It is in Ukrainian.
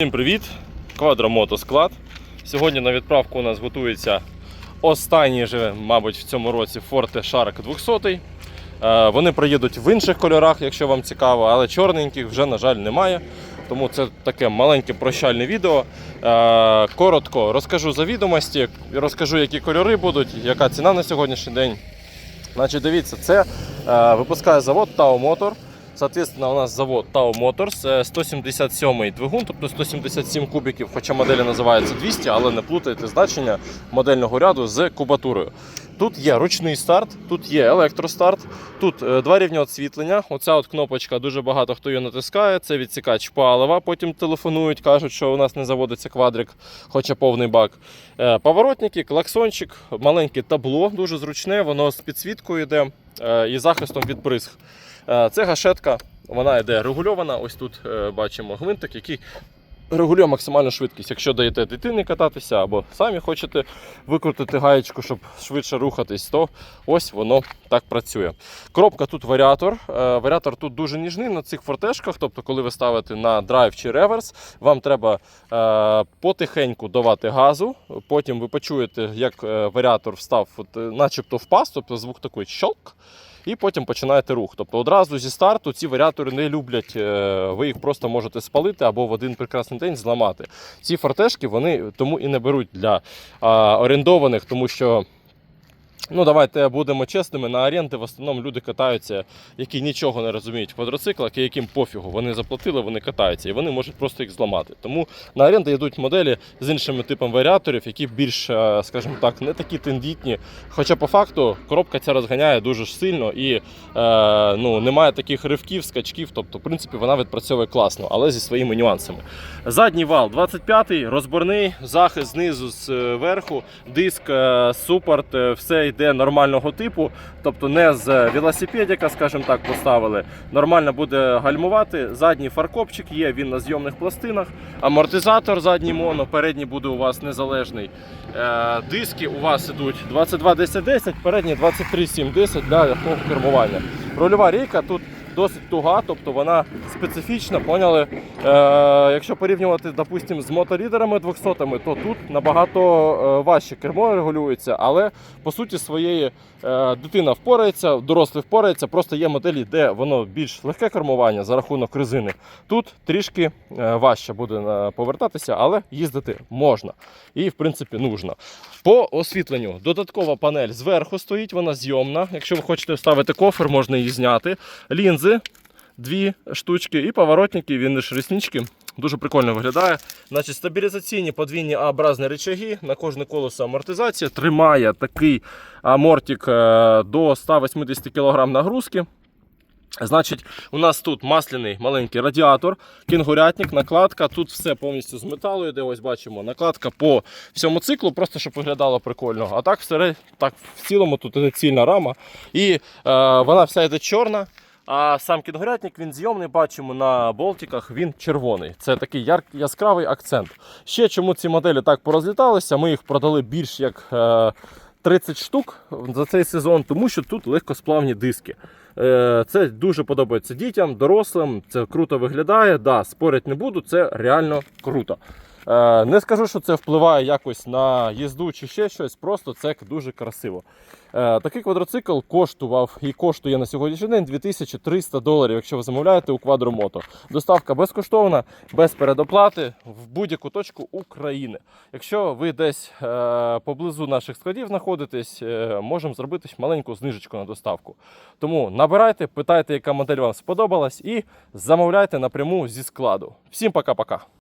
Всім привіт! Квадромотосклад. Сьогодні на відправку у нас готується останній же, мабуть, в цьому році Forte Shark 200. Е, Вони приїдуть в інших кольорах, якщо вам цікаво, але чорненьких вже, на жаль, немає. Тому це таке маленьке прощальне відео. Е, Коротко розкажу за відомості, розкажу, які кольори будуть, яка ціна на сьогоднішній день. Значить, дивіться, це е, випускає завод Tao Motor. Соответственно, у нас завод Tao Motors, е, 177 двигун, тобто 177 кубиків, хоча моделі називаються 200, але не плутайте значення модельного ряду з кубатурою. Тут є ручний старт, тут є електростарт, тут е, два рівні освітлення. Оця от кнопочка, дуже багато хто її натискає. Це відсікач палива. Потім телефонують, кажуть, що у нас не заводиться квадрик, хоча повний бак. Е, Поворотники, клаксончик, маленьке табло, дуже зручне, воно з підсвіткою йде е, і захистом від бризг. Е, Це гашетка, вона йде регульована. Ось тут е, бачимо гвинтик, який регулює максимальну швидкість. Якщо даєте дитині кататися або самі хочете викрутити гаєчку, щоб швидше рухатись, то ось воно так працює. Коробка тут варіатор. Е, Варіатор тут дуже ніжний на цих фортешках. Тобто, коли ви ставите на драйв чи реверс, вам треба потихеньку давати газу. Потім ви почуєте, як варіатор встав, от, начебто в пас, тобто звук такий щолк. І потім починаєте рух. Тобто одразу зі старту ці варіатори не люблять, е, ви їх просто можете спалити або в один прекрасний день зламати. Ці фортешки вони тому і не беруть для орендованих, тому що. Ну, давайте будемо чесними. На оренди в основному люди катаються, які нічого не розуміють в квадроциклах і яким пофігу. Вони заплатили, вони катаються, і вони можуть просто їх зламати. Тому на оренди йдуть моделі з іншими типами варіаторів, які більш, е, скажімо так, не такі тендітні. Хоча по факту коробка ця розганяє дуже ж сильно і е, ну, немає таких ривків, скачків. Тобто, в принципі, вона відпрацьовує класно, але зі своїми нюансами. Задній вал 25-й, розборний, захист знизу зверху, диск, е, супорт, е, все йде нормального типу, тобто не з велосипедика, скажімо так, поставили. Нормально буде гальмувати. Задній фаркопчик є, він на зйомних пластинах. Амортизатор задній моно, передній буде у вас незалежний. Е, диски у вас ідуть 22 10 10, передні 23 7 10 для легкого кермування. Рульова рейка тут досить туга, тобто вона специфічна, поняли? Е, якщо порівнювати, допустимо, з моторідерами 200 то тут набагато е, важче кермо регулюється, але по суті своєї е, дитина впорається, дорослий впорається, просто є моделі, де воно більш легке кермування за рахунок резини. Тут трішки е, важче буде е, повертатися, але їздити можна і в принципі нужно. По освітленню додаткова панель зверху стоїть, вона зйомна. Якщо ви хочете вставити кофер, можна її зняти. Лінзи дві штучки і поворотники, він ж реснички. Дуже прикольно виглядає. Значить, стабілізаційні подвійні А-образні речаги на кожне колесо амортизація. Тримає такий амортик е, до 180 кг нагрузки. Значить, у нас тут масляний маленький радіатор, кінгурятник, накладка. Тут все повністю з металу йде. Ось бачимо, накладка по всьому циклу, просто щоб виглядало прикольно. А так, все, так в цілому тут іде цільна рама. І е, вона вся йде чорна. А сам кінгурятник він зйомний, бачимо на болтиках, він червоний. Це такий яр... яскравий акцент. Ще чому ці моделі так порозліталися, ми їх продали більш як е, 30 штук за цей сезон, тому що тут легкосплавні диски. Е, Це дуже подобається дітям, дорослим. Це круто виглядає. Да, спорять не буду, це реально круто. Е, Не скажу, що це впливає якось на їзду чи ще щось, просто це дуже красиво. Е, Такий квадроцикл коштував і коштує на сьогоднішній день 2300 доларів, якщо ви замовляєте у Квадромото. Доставка безкоштовна, без передоплати в будь-яку точку України. Якщо ви десь е, поблизу наших складів знаходитесь, можемо зробити маленьку знижечку на доставку. Тому набирайте, питайте, яка модель вам сподобалась, і замовляйте напряму зі складу. Всім пока-пока.